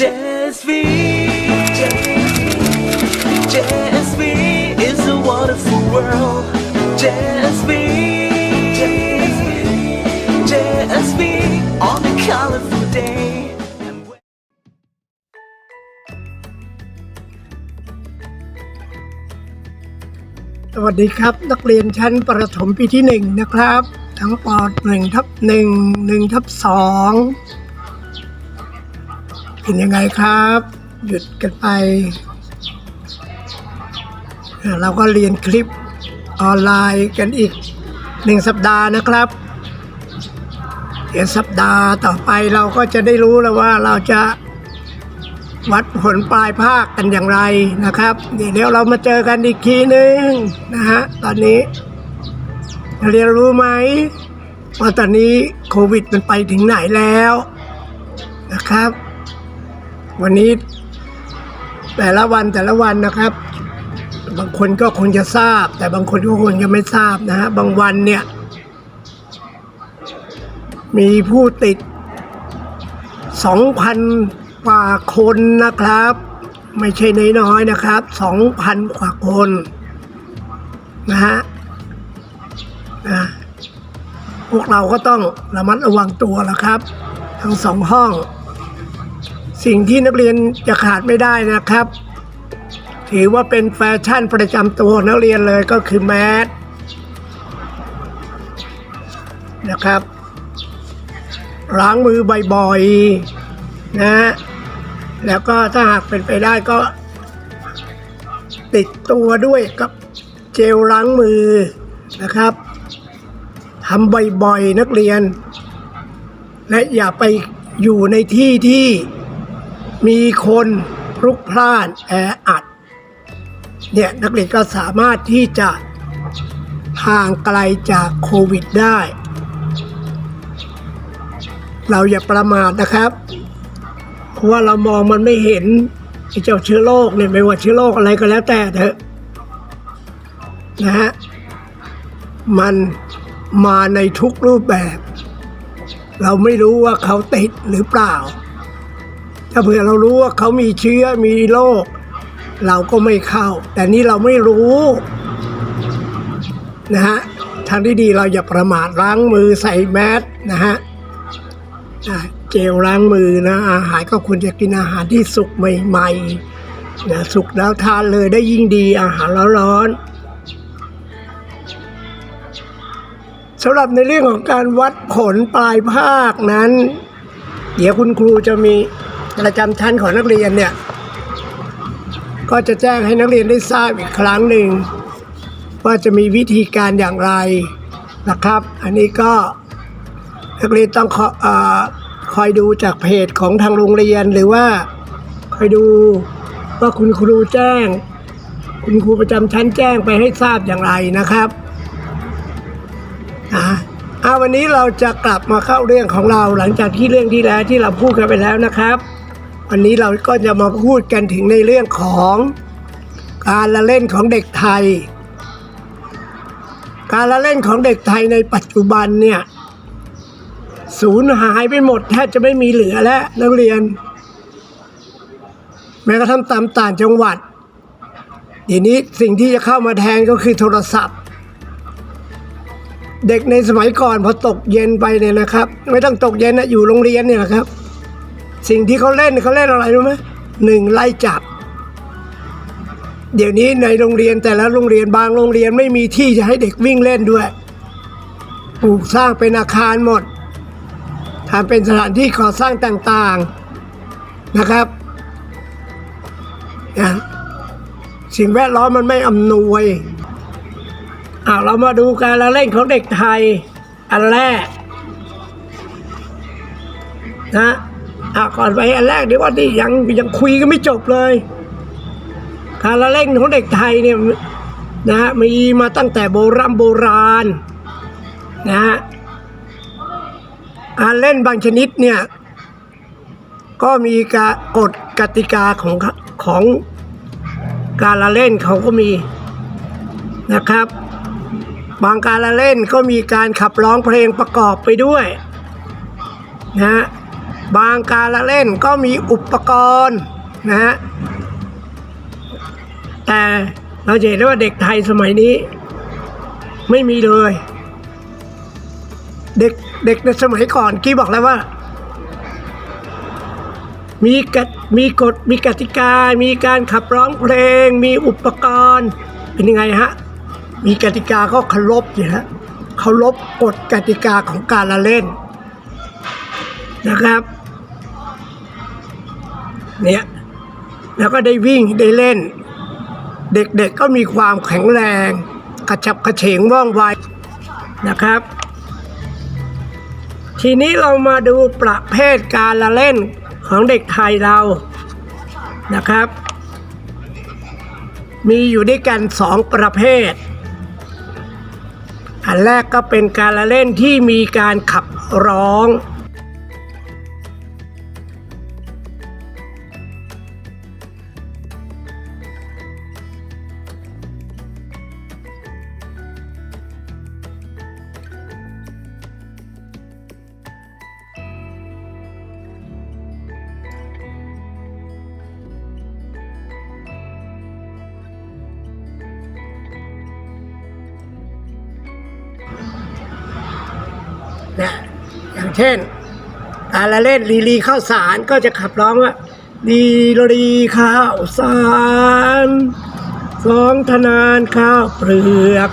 Just be Just be is a wonderful world Just be Just be on a colorful day สวัสดีครับ นักเรียนชั้นประถมปีที่ 1 นะครับ ทั้งป .1 ทับ1 1ทับ2 กินยังไงครับ หยุดกันไป เราก็เรียนคลิปออนไลน์กันอีกหนึ่งสัปดาห์นะครับเดี๋ยวสัปดาห์ต่อไปเราก็จะได้รู้แล้วว่าเราจะวัดผลปลายภาคกันอย่างไรนะครับ เดี๋ยวเรามาเจอกันอีกทีนึงนะฮะตอนนี้เรียนรู้ไหมว่าตอนนี้โควิดมันไปถึงไหนแล้วนะครับ วันนี้แต่ละวันแต่ละวันนะครับ บางคนก็คงจะทราบ แต่บางคนก็คงจะไม่ทราบนะฮะบางวันเนี่ย มีผู้ติด 2,000กว่าคนนะครับ ไม่ใช่น้อยๆนะครับ 2,000กว่าคนนะฮะนะพวกเราก็ต้องระมัดระวังตัวแล้วครับ ทั้งสองห้อง สิ่งที่นักเรียนจะขาดไม่ได้นะครับ ถือว่าเป็นแฟชั่นประจำตัวนักเรียนเลยก็คือแมสนะครับล้างมือบ่อยๆนะฮะแล้วก็ถ้าหากเป็นไปได้ก็ ติดตัวด้วยกับเจลล้างมือนะครับทำบ่อยๆนักเรียน และอย่าไปอยู่ในที่ที่ มีคนพลุกพล่านแออัดเนี่ยนักเรียนก็สามารถที่จะห่างไกลจากโควิดได้ เราอย่าประมาทนะครับเพราะว่าเรามองมันไม่เห็นไอเจ้าเชื้อโรคเนี่ยไม่ว่าเชื้อโรคอะไรก็แล้วแต่เถอะนะฮะมันมาในทุกรูปแบบ เราไม่รู้ว่าเขาติดหรือเปล่า ถ้าเผื่อเรารู้ว่าเขามีเชื้อมีโรคเราก็ไม่เข้า แต่นี่เราไม่รู้นะฮะทางที่ดีเราอย่าประมาทล้างมือใส่แมสนะฮะอะเจลล้างมือนะอาหารก็ควรจะกินอาหารที่สุกใหม่ๆนะสุกแล้วทานเลยได้ยิ่งดีอาหารร้อนๆสำหรับในเรื่องของการวัดผลปลายภาคนั้น เดี๋ยวคุณครูจะมี ประจำชั้นของนักเรียนเนี่ย ก็จะแจ้งให้นักเรียนได้ทราบอีกครั้งหนึ่งว่าจะมีวิธีการอย่างไรนะครับ อันนี้ก็นักเรียนต้องออคอยดูจากเพจของทางโรงเรียนหรือว่าคอยดูว่าคุณครูแจ้ง คุณครูประจำชั้นแจ้งไปให้ทราบอย่างไรนะครับอะอะวันนี้เราจะกลับมาเข้าเรื่องของเราหลังจากที่เรื่องที่แล้วที่เราพูดกันไปแล้วนะครับ วันนี้เราก็จะมาพูดกันถึงในเรื่องของการละเล่นของเด็กไทย การละเล่นของเด็กไทยในปัจจุบันเนี่ยสูญหายไปหมดแทบจะไม่มีเหลือแล้วนักเรียน แม้กระทั่งตามต่างจังหวัดเดี๋ยวนี้สิ่งที่จะเข้ามาแทนก็คือโทรศัพท์ เด็กในสมัยก่อนพอตกเย็นไปเนี่ยนะครับ ไม่ต้องตกเย็นนะอยู่โรงเรียนเนี่ยนะครับ สิ่งที่เขาเล่นเขาเล่นอะไรรู้ไหมหนึ่งไล่จับ เดี๋ยวนี้ในโรงเรียนแต่ละโรงเรียนบางโรงเรียนไม่มีที่จะให้เด็กวิ่งเล่นด้วยปลูกสร้างเป็นอาคารหมดทำเป็นสถานที่ก่อสร้างต่างๆนะครับนะสิ่งแวดล้อมมันไม่อำนวยเอาเรามาดูการละเล่นของเด็กไทย อันแรกนะ อ่าก่อนไปอันแรกเดี๋ยวว่าที่ยังยังคุยกันไม่จบเลย การละเล่นของเด็กไทยเนี่ยนะฮะมีมาตั้งแต่โบราณโบราณนะฮะการเล่นบางชนิดเนี่ยก็มีกกฎกติกาของของการละเล่นเขาก็มีนะครับ บางการละเล่นก็มีการขับร้องเพลงประกอบไปด้วยนะฮะ บางการละเล่นก็มีอุปกรณ์นะฮะแต่เราจะเห็นได้ว่าเด็กไทยสมัยนี้ ไม่มีเลย เด็กเด็กในสมัยก่อนกี้บอกแล้วว่า มีกมีกฎมีกติกา มีการขับร้องเพลง มีอุปกรณ์เป็นยังไงฮะมีกติกาก็เคารพอยู่แล้วเคารพกฎกติกาของการละเล่นนะครับ เนี่ยแล้วก็ได้วิ่งได้เล่น เด็กๆก็มีความแข็งแรงกระฉับกระเฉงว่องไวนะครับ ทีนี้เรามาดูประเภทการละเล่นของเด็กไทยเรานะครับ มีอยู่ด้วยกันสองประเภท อันแรกก็เป็นการละเล่นที่มีการขับร้อง อย่างเช่นการละเล่นลีลีข้าวสารก็จะขับร้องว่าลีลีข้าวสารสองธนานข้าวเปลือก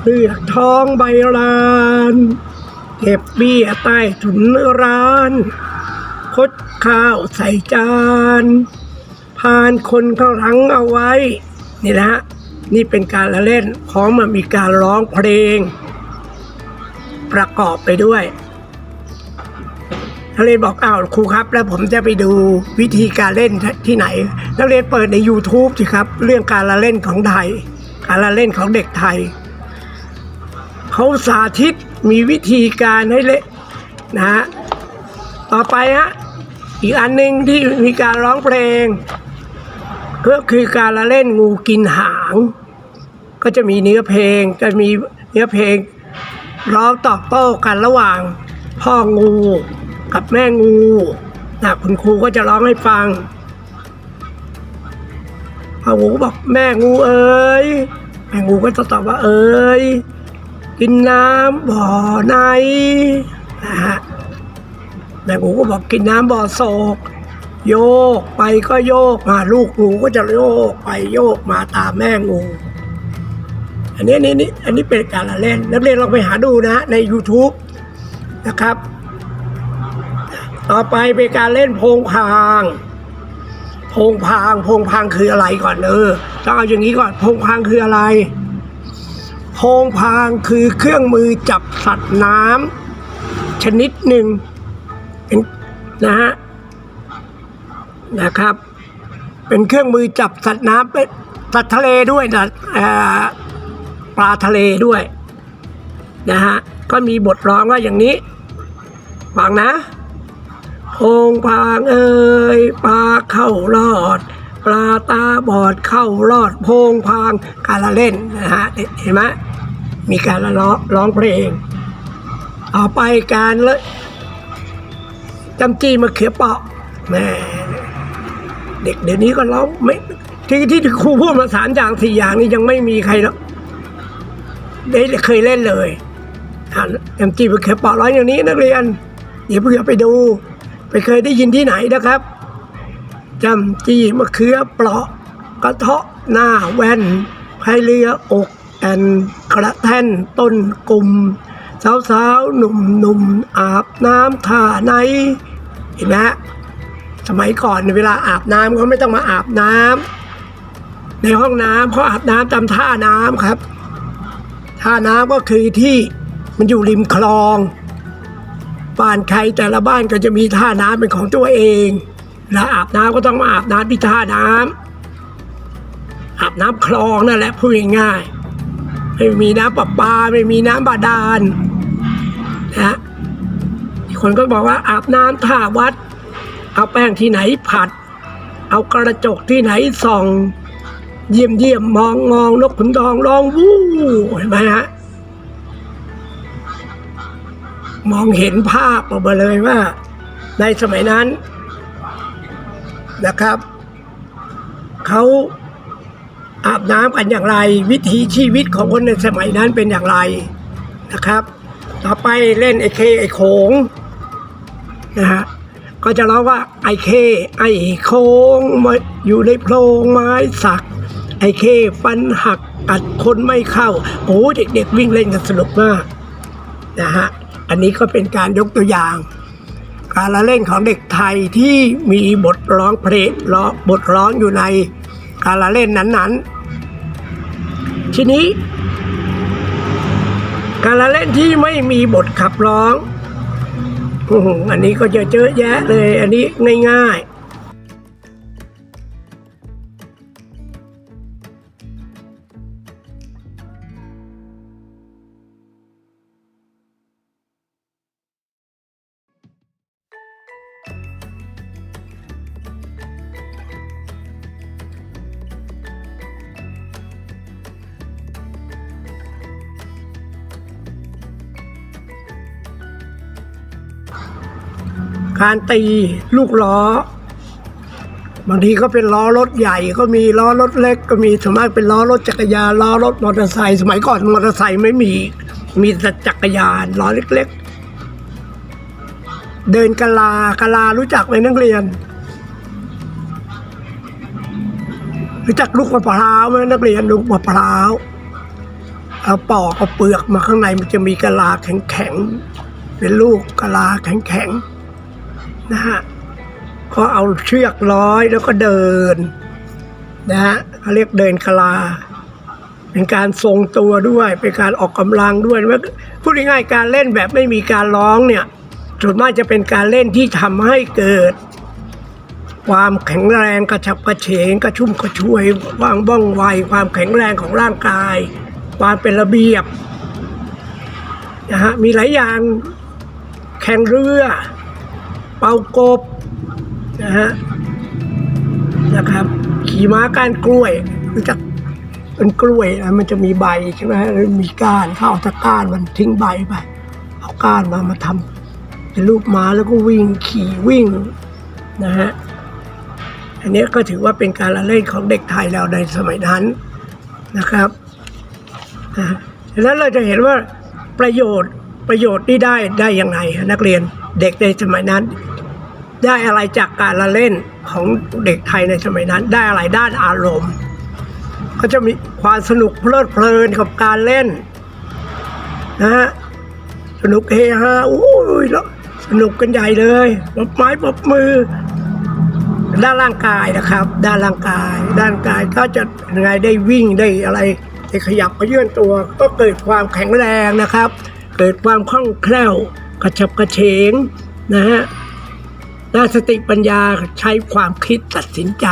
เปลือกทองใบลานเก็บเบี้ยใต้ถุนร้านคดข้าวใส่จานพานคนข้างหลังเอาไว้ นี่นะฮะนี่เป็นการละเล่นพร้อมมามีการร้องเพลง ประกอบไปด้วย นักเรียนบอกอ้าวครูครับ แล้วผมจะไปดูวิธีการเล่นที่ไหน นักเรียนเปิดใน YouTube สิครับ เรื่องการละเล่นของไทย การละเล่นของเด็กไทย เขาสาธิตมีวิธีการให้เล่นนะฮะต่อไปฮะอีกอันหนึ่งที่มีการร้องเพลง ก็คือการละเล่นงูกินหาง ก็จะมีเนื้อเพลงจะมีเนื้อเพลงร้องตอบโต้กันระหว่างพ่องู กับแม่งูนะคุณครูก็จะร้องให้ฟังพ่องูก็บอกแม่งูเอ๋ยแม่งูก็จะตอบว่าเอ๋ยกินน้ำบ่อไหนนะฮะแม่งูก็บอกกินน้ำบ่อโศก โยกไปก็โยกมาลูกงูก็จะโยกไปโยกมาตามแม่งู อันนี้อันนี้นี่อันนี้เป็นการละเล่น นักเรียนลองไปหาดูนะใน YouTube นะครับ ต่อไปเป็นการเล่นพงพางพงพางพงพางคืออะไรก่อนเออต้องเอาอย่างนี้ก่อนพงพางคืออะไรพงพางคือเครื่องมือจับสัตว์น้ำชนิดหนึ่งเป็นนะฮะนะครับ เป็นเครื่องมือจับสัตว์น้ำเป็นสัตว์ทะเลด้วยนะปลาทะเลด้วยนะฮะก็มีบทร้องว่าอย่างนี้ฟังนะ โพงพางเอ่ยปลาเข้ารอด ปลาตาบอดเข้ารอดพงพางการละเล่นนะฮะเห็นไหมมีการละร้องร้องเพลงต่อไปการเลยจำจีมะเขือเปาะแม่เด็กเดี๋ยวนี้ก็ร้องไม่ที่ที่ครูพูดมาสามอย่างสี่อย่างนี้ยังไม่มีใครแล้วได้เคยเล่นเลยอ่านเอ็มจีไปเคยเปาะร้อยอย่างนี้นักเรียนเดี๋ยวเพื่อไปดู ไปเคยได้ยินที่ไหนนะครับจำจีมะเขือเปราะกระเทาะหน้าแว่นพเรืออกแอนกระแท่นต้นกลุ่มสาวสาวๆหนุ่มหนุ่มๆอาบน้ำท่าไหนเห็นไหมสมัยก่อนเวลาอาบน้ำเขาไม่ต้องมาอาบน้ำในห้องน้ำเขาอาบน้ำตามท่าน้ำครับ ท่าน้ำก็คือที่มันอยู่ริมคลอง บ้านใครแต่ละบ้านก็จะมีท่าน้ำเป็นของตัวเอง แล้วอาบน้ำก็ต้องมาอาบน้ำที่ท่าน้ำอาบน้ำคลองนั่นแหละพูดง่ายๆไม่มีน้ำประปาไม่มีน้ำบาดาลนะคนก็บอกว่าอาบน้ำท่าวัด เอาแป้งที่ไหนผัด เอากระจกที่ไหนส่อง เยี่ยมเยี่ยมมองมองนกขุนทองร้องวู้เห็นไหมฮะ มองเห็นภาพออกมาเลยว่า ในสมัยนั้นนะครับเขาอาบน้ำกันอย่างไร วิถีชีวิตของคนในสมัยนั้นเป็นอย่างไรนะครับ ต่อไปเล่นไอเคไอโขงนะฮะก็จะร้องว่าไอเค ไอโขงมาอยู่ในโพรงไม้สัก ไอเคฟันหักกัดคนไม่เข้าโอ้เด็กๆวิ่งเล่นกันสนุกมากนะฮะ อันนี้ก็เป็นการยกตัวอย่าง การละเล่นของเด็กไทยที่มีบทร้องเพลงร้องบทร้องอยู่ในการละเล่นนั้นๆ ทีนี้ การละเล่นที่ไม่มีบทขับร้องอันนี้ก็จะเจอะแยะเลย อันนี้ง่าย การตีลูกล้อบางทีก็เป็นล้อรถใหญ่ก็มีล้อรถเล็กก็มีส่วนมากเป็นล้อรถจักรยานล้อรถมอเตอร์ไซค์สมัยก่อนมอเตอร์ไซค์ไม่มี มีแต่จักรยานล้อเล็ก ๆ เดินกะลากะลารู้จักไหมนักเรียน รู้จักลูกมะพร้าวไหมนักเรียนลูกมะพร้าวเอาปอกเอาเปลือกมาข้างในมันจะมีกะลาแข็งๆเป็นลูกกะลาแข็งๆ นะฮะก็เอาเชือกร้อยแล้วก็เดินนะฮะเขาเรียกเดินกะลา เป็นการทรงตัวด้วย เป็นการออกกำลังด้วยว่าพูดง่ายๆการเล่นแบบไม่มีการร้องเนี่ยส่วนมากจะเป็นการเล่นที่ทำให้เกิด ความแข็งแรงกระฉับกระเฉงกระชุ่มกระชวยวางบ้องไวความแข็งแรงของร่างกาย ความเป็นระเบียบนะฮะมีหลายอย่างแข่งเรือ เป่ากบนะฮะนะครับ ขี่ม้าก้านกล้วยรู้จักเป็นกล้วยนะมันจะมีใบใช่ไหมแล้วมีก้านเขาเอาตะก้านมันทิ้งใบไปเอาก้านมามาทำเป็นลูกม้าแล้วก็วิ่งขี่วิ่งนะฮะอันนี้ก็ถือว่าเป็นการละเล่นของเด็กไทยเราในสมัยนั้นนะครับนะแล้วเราจะเห็นว่าประโยชน์ประโยชน์ที่ได้ได้ยังไงนักเรียนเด็กในสมัยนั้น ได้อะไรจากการละเล่นของเด็กไทยในสมัยนั้น ได้อะไรด้านอารมณ์ก็จะมีความสนุกเพลิดเพลินกับการเล่นนะฮะสนุกเฮฮาอุ้ยแล้วสนุกกันใหญ่เลยปบไม้ปบมือ ด้านร่างกายนะครับ ด้านร่างกาย ด้านกายก็จะยังไงได้วิ่งได้อะไรได้ขยับกระเยื่อนตัว ก็เกิดความแข็งแรงนะครับ เกิดความคล่องแคล่วกระฉับกระเฉงนะฮะ ด้านสติปัญญาใช้ความคิดตัดสินใจ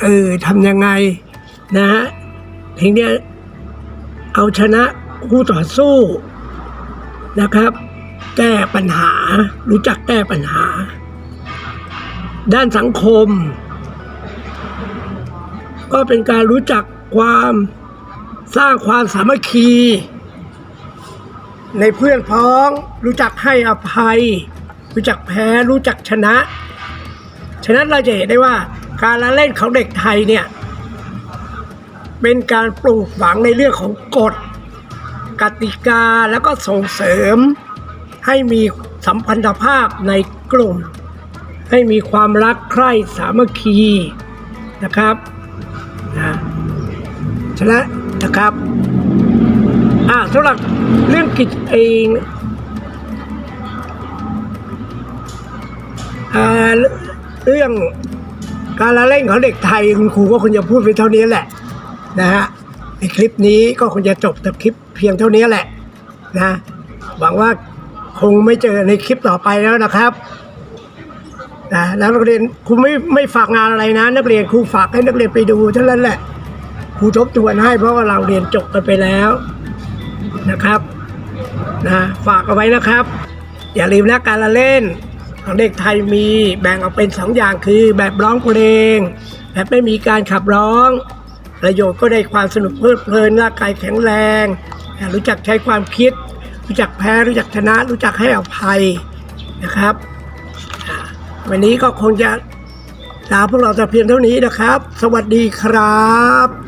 เออทำยังไงนะฮะถึงเนี้เอาชนะคู่ต่อสู้นะครับ แก้ปัญหา รู้จักแก้ปัญหา ด้านสังคม ก็เป็นการรู้จักความสร้างความสามัคคี ในเพื่อนพ้องรู้จักให้อภัย รู้จักแพ้รู้จักชนะ ฉะนั้นเราจะเห็นได้ว่าการละเล่นของเด็กไทยเนี่ย เป็นการปลูกฝังในเรื่องของกฎกติกาแล้วก็ส่งเสริม ให้มีสัมพันธภาพในกลุ่ม ให้มีความรักใคร่สามัคคีนะครับนะฉะนั้นนะครับอ่าสำหรับเรื่องกิจเอง เรื่องการละเล่นของเด็กไทยคุณครูก็คงจะพูดไปเท่านี้แหละนะฮะในคลิปนี้ก็คงจะจบแต่คลิปเพียงเท่านี้แหละนะหวังว่าคงไม่เจอในคลิปต่อไปแล้วนะครับนะแล้วนักเรียนครูไม่ไม่ฝากงานอะไรนะ นักเรียนครูฝากให้นักเรียนไปดูเท่านั้นแหละครูทบทวนให้เพราะว่าเราเรียนจบกันไปแล้วนะครับนะฝากเอาไว้นะครับ อย่าลืมนะการละเล่น เด็กไทยมีแบ่งออกเป็นสองอย่างคือแบบร้องเพลงแบบไม่มีการขับร้อง ประโยชน์ก็ได้ความสนุกเพลิดเพลินร่างกายแข็งแรง รู้จักใช้ความคิด รู้จักแพ้รู้จักชนะ รู้จักให้อภัยนะครับ วันนี้ก็คงจะลาพวกเราแต่เพียงเท่านี้นะครับ สวัสดีครับ